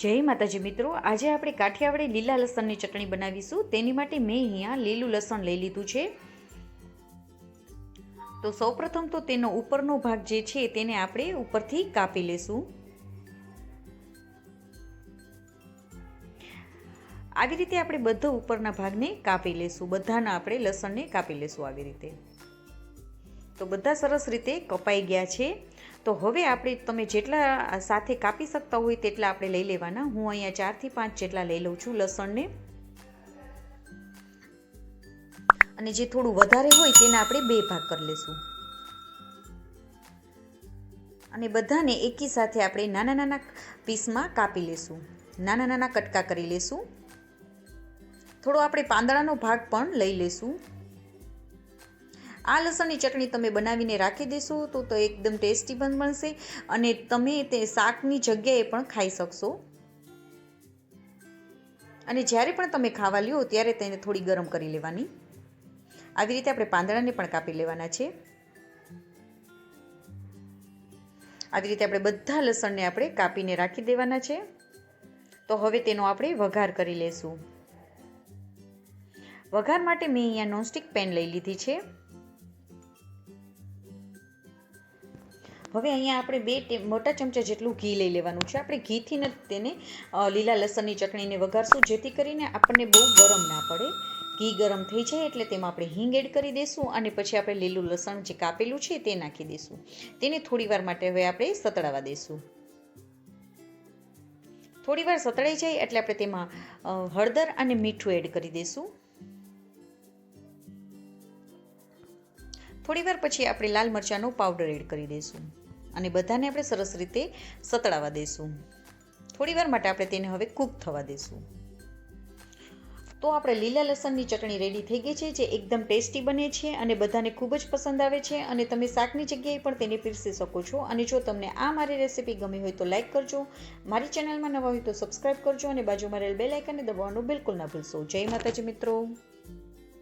જય માતાજી મિત્રો, આજે આપણે કાઠિયાવાડી લીલા લસણની ચટણી બનાવીશું. તેની માટે મેં અહીંયા લીલું લસણ લઈ લીધું છે. તો સૌપ્રથમ તો તેનો ઉપરનો ભાગ જે છે તેને આપણે ઉપરથી કાપી લેશું. આવી રીતે આપણે બધા ઉપરના ભાગને કાપી લેશું. બધાના આપણે લસણને કાપી લેશું આવી રીતે. તો બધા સરસ રીતે કપાઈ ગયા છે. તો હવે આપણે તમે જેટલા સાથે કાપી શકતા હોય તેટલા આપણે લઈ લેવાના. હું અહીંયા ચારથી પાંચ જેટલા લઈ લઉં છું લસણને. અને જે થોડું વધારે હોય તેના આપણે બે ભાગ કરી લેશું. અને બધાને એકી સાથે આપણે નાના નાના પીસમાં કાપી લેશું. નાના નાના કટકા કરી લેશું. થોડો આપણે પાંદડાનો ભાગ પણ લઈ લેશું. આ લસણની ચટણી તમે બનાવીને રાખી દેશો તો તો એકદમ ટેસ્ટી પણ બનશે અને તમે તે શાકની જગ્યાએ પણ ખાઈ શકશો. અને જ્યારે પણ તમે ખાવા લ્યો ત્યારે તેને થોડી ગરમ કરી લેવાની. આવી રીતે આપણે પાંદડાને પણ કાપી લેવાના છે. આવી રીતે આપણે બધા લસણને આપણે કાપીને રાખી દેવાના છે. તો હવે તેનો આપણે વઘાર કરી લેશું. વઘાર માટે મેં અહીંયા નોનસ્ટિક પેન લઈ લીધી છે. હવે અહીંયા આપણે બે મોટા ચમચા જેટલું ઘી લઈ લેવાનું છે. આપણે ઘીથી ને તેને લીલા લસણની ચટણીને વઘારશું, જેથી કરીને આપણને બહુ ગરમ ના પડે. ઘી ગરમ થઈ જાય એટલે તેમાં આપણે હિંગ એડ કરી દઈશું અને પછી આપણે લીલું લસણ જે કાપેલું છે તે નાખી દઈશું તેને થોડીવાર માટે હવે આપણે સતળાવા દઈશું થોડીવાર સતળાઈ જાય એટલે આપણે તેમાં હળદર અને મીઠું એડ કરી દઈશું થોડી વાર પછી આપણે લાલ મરચાંનો પાવડર એડ કરી દઈશું અને બધાને આપણે સરસ રીતે સતળાવા દઈશું. થોડીવાર માટે આપણે તેને હવે કૂક થવા દઈશું. તો આપણે લીલા લસણની ચટણી રેડી થઈ ગઈ છે, જે એકદમ ટેસ્ટી બને છે અને બધાને ખૂબ જ પસંદ આવે છે અને તમે શાકની જગ્યાએ પણ તેને પીરસી શકો છો અને જો તમને આ મારી રેસીપી ગમી હોય તો લાઇક કરજો, મારી ચેનલમાં નવા હોય તો સબસ્ક્રાઈબ કરજો અને બાજુમાં રહેલ બે લાઇકને દબાવવાનું બિલકુલ ના ભૂલશો. જય માતાજી મિત્રો.